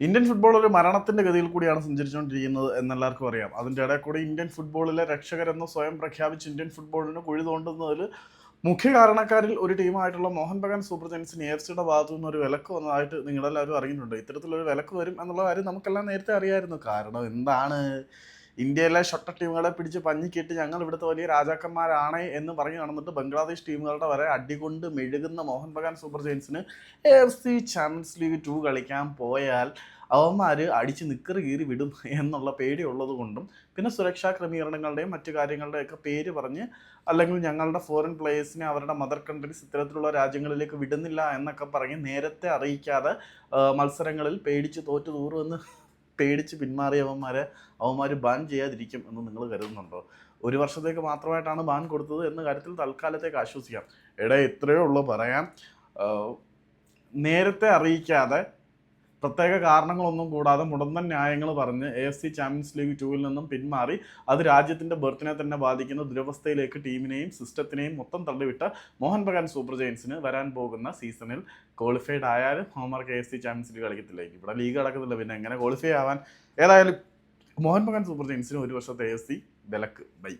Indian football ഒരു മരണത്തിന്റെ ഗതിയിൽ കൂടിയാണ് സഞ്ചരിച്ചുകൊണ്ടിരിക്കുന്നത് എന്നെല്ലാവർക്കും അറിയാം. അതിന്റെ ഇടയിൽ കൂടി ഇന്ത്യൻ ഫുട്ബോളിലെ രക്ഷകരെന്ന് സ്വയം പ്രഖ്യാപിച്ച് ഇന്ത്യൻ ഫുട്ബോളിന് കുഴി തോണ്ടുന്നതിൽ മുഖ്യ കാരണക്കാരിൽ ഒരു ടീമായിട്ടുള്ള മോഹൻ ബഗാൻ സൂപ്പർ ജയൻസിന് എഫ് സിയുടെ ഭാഗത്തു നിന്ന് ഒരു വിലക്ക് വന്നതായിട്ട് നിങ്ങളെല്ലാവരും അറിഞ്ഞിട്ടുണ്ട് ഇത്തരത്തിലൊരു വിലക്ക് വരും എന്നുള്ള കാര്യം നമുക്കെല്ലാം നേരത്തെ അറിയായിരുന്നു. കാരണം എന്താണ്? ഇന്ത്യയിലെ ഷൊട്ട ടീമുകളെ പിടിച്ച് പഞ്ഞിക്കിട്ട് ഞങ്ങൾ ഇവിടുത്തെ വലിയ രാജാക്കന്മാരാണ് എന്ന് പറഞ്ഞു നടന്നിട്ട് ബംഗ്ലാദേശ് ടീമുകളുടെ വരെ അടികൊണ്ട് മെഴുകുന്ന Mohun Bagan super ജയൻസിന് F C champions league two കളിക്കാൻ പോയാൽ അവന്മാർ അടിച്ച് നിക്കറ് കീറി വിടും എന്നുള്ള പേടിയുള്ളത് കൊണ്ടും പിന്നെ സുരക്ഷാ ക്രമീകരണങ്ങളുടെയും മറ്റു കാര്യങ്ങളുടെയൊക്കെ പേര് പറഞ്ഞ് അല്ലെങ്കിൽ ഞങ്ങളുടെ ഫോറിൻ പ്ലേയേഴ്സിനെ അവരുടെ മദർ കൺട്രീസ് ഇത്തരത്തിലുള്ള രാജ്യങ്ങളിലേക്ക് വിടുന്നില്ല എന്നൊക്കെ പറഞ്ഞ് നേരത്തെ അറിയിക്കാതെ മത്സരങ്ങളിൽ പേടിച്ച് തോറ്റു തൂറുമെന്ന് പേടിച്ച് പിന്മാറിയ അവന്മാരെ അവന്മാർ ബാൻ ചെയ്യാതിരിക്കും എന്ന് നിങ്ങൾ കരുതുന്നുണ്ടോ? ഒരു വർഷത്തേക്ക് മാത്രമായിട്ടാണ് ബാൻ കൊടുത്തത് എന്ന കാര്യത്തിൽ തൽക്കാലത്തേക്ക് ആശ്വസിക്കാം. എടാ ഇത്രയേ ഉള്ളൂ പറയാം നേരത്തെ അറിയിക്കാതെ പ്രത്യേക കാരണങ്ങളൊന്നും കൂടാതെ മുടന്തൻ ന്യായങ്ങൾ പറഞ്ഞ് A F C champions league ടൂവിൽ നിന്നും പിന്മാറി അത് രാജ്യത്തിന്റെ ബർത്തിനെ തന്നെ ബാധിക്കുന്ന ദുരവസ്ഥയിലേക്ക് ടീമിനെയും സിസ്റ്റത്തിനെയും മൊത്തം തള്ളിവിട്ട് മോഹൻ ബഗാൻ സൂപ്പർ ജയൻസിന് വരാൻ പോകുന്ന സീസണിൽ ക്വാളിഫൈഡ് ആയാലും homework A F C champions league കളിക്കത്തില്ല. ഇവിടെ ലീഗ് നടക്കുന്നില്ല. പിന്നെ എങ്ങനെ ക്വാളിഫൈ ആവാൻ? ഏതായാലും മോഹൻ ബഗാൻ സൂപ്പർ ജയൻസിന് ഒരു വർഷത്തെ എ എഫ് സി വിലക്ക്. ബൈ